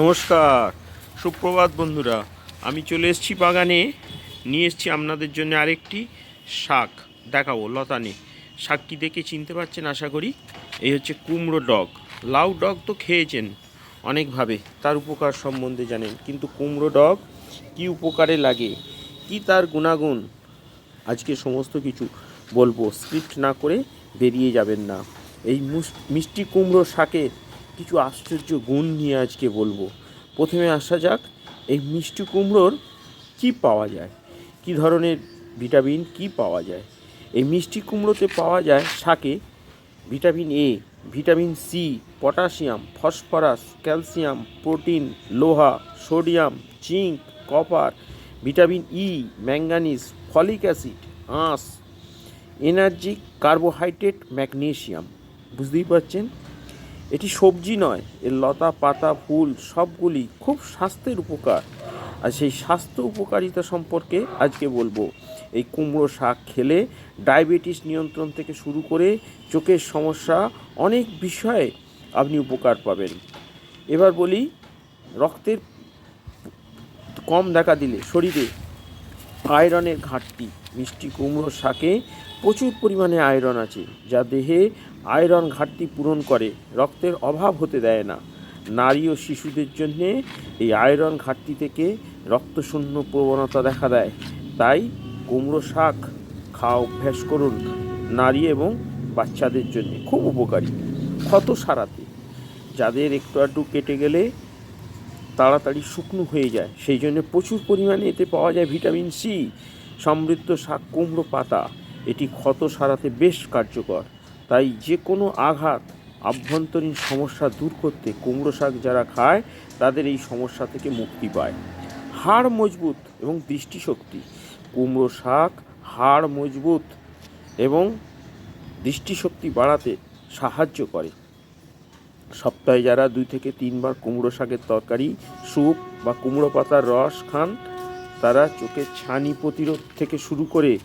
নমস্কার। সুপ্রভাত বন্ধুরা, আমি চলে এসেছি বাগানে। নিয়ে এসেছি আপনাদের জন্য আরেকটি শাক দেখাবো, লতানে। শাকটি দেখে চিনতে পারছেন, আশা করি? এই হচ্ছে কুমড়ো ডগ। লাউ ডগ তো খেয়েছেন অনেকভাবে, তার উপকার সম্বন্ধে জানেন। কিন্তু কুমড়ো ডগ কি উপকারে লাগে? কি তার গুণাগুণ? আজকে সমস্ত কিছু বলব। স্ক্রিপ্ট না করে বেরিয়ে যাবেন না। এই মিষ্টি কুমড়ো শাকের কিছু আশ্চর্য গুণ নিয়ে আজকে বলব। প্রথমে আসা যাক, এই মিষ্টি কুমড়োর কি পাওয়া যায়? কি ধরনের ভিটামিন কি পাওয়া যায়? এই মিষ্টি কুমড়োতে পাওয়া যায় শাকে vitamin A, vitamin C, potassium, phosphorus, calcium, protein, লোহা, sodium zinc copper, vitamin E manganese folic acid, আঁশ এনার্জি কার্বোহাইড্রেট, ম্যাগনেশিয়াম। বুঝতেই পারছেন? এটি সবজি নয়, এর লতা, পাতা, ফুল সবগুলি খুব স্বাস্থ্যের উপকার। আর সেই স্বাস্থ্য উপকারিতা সম্পর্কে আজকে বলব। এই কুমড়ো শাক খেলে ডায়াবেটিস নিয়ন্ত্রণ থেকে শুরু করে চোখের সমস্যা অনেক বিষয়ে আপনি উপকার পাবেন। এবার বলি, রক্তের কম দেখা দিলে শরীরে আয়রনের ঘাটতি। মিষ্টি কুমড়ো শাকে প্রচুর পরিমাণে আয়রন আছে, যা দেহে আয়রন ঘাটতি পূরণ করে, রক্তের অভাব হতে দেয় না। নারী ও শিশুদের জন্যে এই আয়রন ঘাটতি থেকে রক্তশূন্য প্রবণতা দেখা দেয়। তাই কুমড়ো শাক খাওয়া অভ্যাস করুন নারী এবং বাচ্চাদের জন্য, খুব উপকারী। ক্ষত সারাতে, যাদের একটু আধটু কেটে গেলে তাড়াতাড়ি শুকনো হয়ে যায়, সেই জন্য প্রচুর পরিমাণে এতে পাওয়া যায় ভিটামিন সি, সমৃদ্ধ শাক কুমড়ো পাতা। এটি ক্ষত সারাতে বেশ কার্যকর। তাই যে কোনো আঘাত, আভ্যন্তরীণ সমস্যা দূর করতে কুমড়ো শাক যারা খায়, তাদের এই সমস্যা থেকে মুক্তি পায়। হাড় মজবুত এবং দৃষ্টিশক্তি। কুমড়ো শাক হাড় মজবুত এবং দৃষ্টিশক্তি বাড়াতে সাহায্য করে। সপ্তাহে যারা দুই থেকে তিনবার কুমড়ো শাকের তরকারি, স্যুপ বা কুমড়ো পাতার রস খান, তারা চোখের ছানি প্রতিরোধ থেকে শুরু করে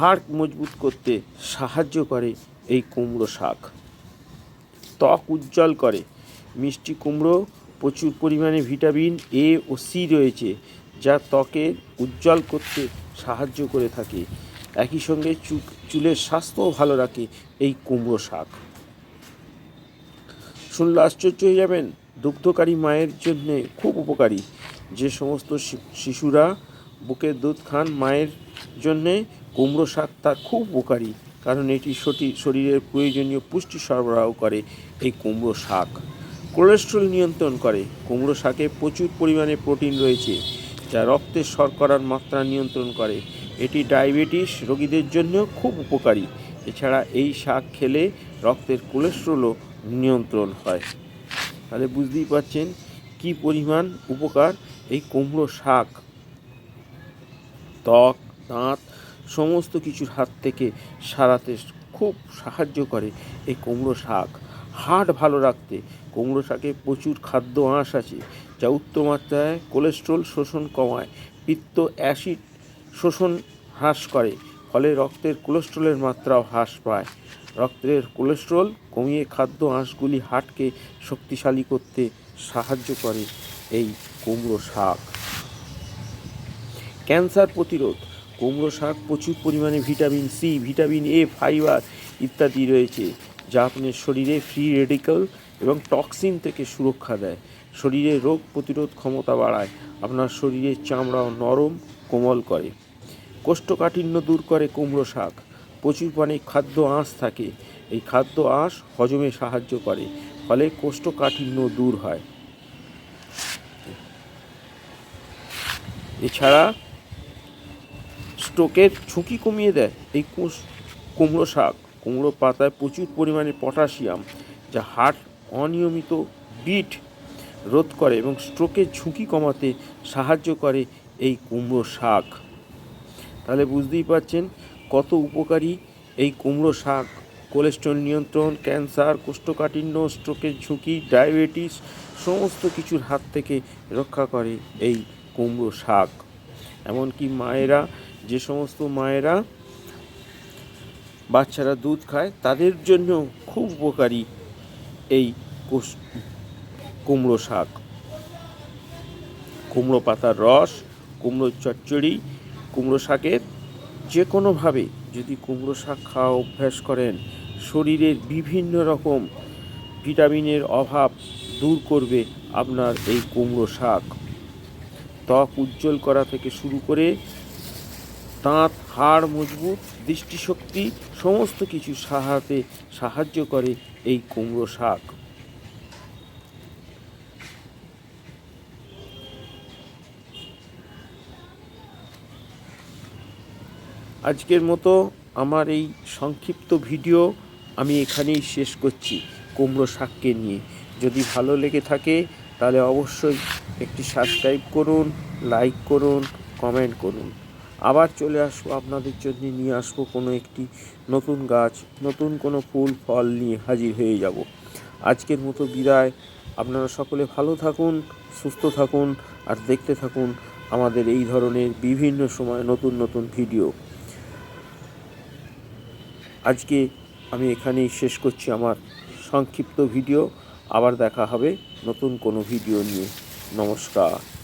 হাড় মজবুত করতে সাহায্য করে এই কুমড়ো শাক। ত্বক উজ্জ্বল করে। মিষ্টি কুমড়ো প্রচুর পরিমাণে ভিটামিন এ ও সি রয়েছে, যা ত্বকে উজ্জ্বল করতে সাহায্য করে থাকে। একই সঙ্গে চুল চুলের স্বাস্থ্যও ভালো রাখে এই কুমড়ো শাক। শুনলে আশ্চর্য হয়ে যাবেন, দুগ্ধকারী মায়ের জন্যে খুব উপকারী। যে সমস্ত শিশুরা বুকের দুধ খান মায়ের জন্যে কুমড়ো শাক তার খুব উপকারী, কারণ এটি শরীরের প্রয়োজনীয় পুষ্টি সরবরাহ করে এই কুমড়ো শাক। কোলেস্ট্রল নিয়ন্ত্রণ করে। কুমড়ো শাকে প্রচুর পরিমাণে প্রোটিন রয়েছে, যা রক্তের শর্করার মাত্রা নিয়ন্ত্রণ করে। এটি ডায়াবেটিস রোগীদের জন্য খুব উপকারী। এছাড়া এই শাক খেলে রক্তের কোলেস্ট্রলও নিয়ন্ত্রণ হয়। তাহলে বুঝতেই পারছেন কি পরিমাণ উপকার এই কুমড়ো শাক। ত্বক, দাঁত সমস্ত কিছুর হাত থেকে সারাতে খুব সাহায্য করে এই কুমড়ো শাক। হার্ট ভালো রাখতে কুমড়ো শাকে প্রচুর খাদ্য আঁশ আছে, যা উচ্চমাত্রায় কোলেস্ট্রল শোষণ কমায়, পিত্ত অ্যাসিড শোষণ হ্রাস করে, ফলে রক্তের কোলেস্ট্রলের মাত্রাও হ্রাস পায়। রক্তের কোলেস্ট্রল কমিয়ে খাদ্য আঁশগুলি হার্টকে শক্তিশালী করতে সাহায্য করে এই কুমড়ো শাক। ক্যান্সার প্রতিরোধ কুমড়ো শাক প্রচুর পরিমাণে vitamin C, vitamin A, fibre ইত্যাদি রয়েছে, যা আপনার শরীরে ফ্রি রেডিক্যাল এবং টক্সিন থেকে সুরক্ষা দেয়। শরীরে রোগ প্রতিরোধ ক্ষমতা বাড়ায়, আপনার শরীরের চামড়াও নরম, কোমল করে। কোষ্ঠকাঠিন্য দূর করে কুমড়ো শাক। প্রচুর পরিমাণে খাদ্য আঁশ থাকে। এই খাদ্য আঁশ হজমে সাহায্য করে, ফলে কোষ্ঠকাঠিন্য দূর হয়। এছাড়া স্ট্রোকের ঝুঁকি কমিয়ে দেয় এই কুমড়ো শাক। কুমড়ো পাতায় প্রচুর পরিমাণে পটাশিয়াম, যা হার্ট অনিয়মিত বিট রোধ করে এবং স্ট্রোকের ঝুঁকি কমাতে সাহায্য করে এই কুমড়ো শাক। তাহলে বুঝতেই পারছেন কত উপকারী এই কুমড়ো শাক। কোলেস্ট্রল নিয়ন্ত্রণ, ক্যান্সার, কোষ্ঠকাঠিন্য, স্ট্রোকের ঝুঁকি, ডায়াবেটিস, সমস্ত কিছুর হাত থেকে রক্ষা করে এই কুমড়ো শাক। এমনকি মায়েরা যে সমস্ত মায়েরা বাচ্চারা দুধ খায়, তাদের জন্য খুব উপকারী এই কুমড়ো শাক। কুমড়ো পাতার রস, কুমড়ো চচ্চড়ি, কুমড়ো শাকের যে কোনোভাবে যদি কুমড়ো শাক খাওয়া অভ্যাস করেন, শরীরের বিভিন্ন রকম ভিটামিনের অভাব দূর করবে আপনার এই কুমড়ো শাক। ত্বক উজ্জ্বল করা থেকে শুরু করে দাঁত, হাড় মজবুত, দৃষ্টিশক্তি, সমস্ত কিছু সাহাতে সাহায্য করে এই কুমড়ো শাক। আজকের মতো আমার এই সংক্ষিপ্ত ভিডিও আমি এখানেই শেষ করছি কুমড়ো শাককে নিয়ে। যদি ভালো লেগে থাকে, তাহলে অবশ্যই একটি সাবস্ক্রাইব করুন লাইক করুন কমেন্ট করুন। আবার চলে আসব আপনাদের জন্য, নিয়ে আসব কোনো একটি নতুন গাছ, নতুন কোনো ফুল, ফল নিয়ে হাজির হয়ে যাব। আজকের মতো বিদায়। আপনারা সকলে ভালো থাকুন, সুস্থ থাকুন, আর দেখতে থাকুন আমাদের এই ধরনের বিভিন্ন সময় নতুন নতুন ভিডিও। আজকে আমি এখানেই শেষ করছি আমার সংক্ষিপ্ত ভিডিও। আবার দেখা হবে নতুন কোনো ভিডিও নিয়ে। নমস্কার।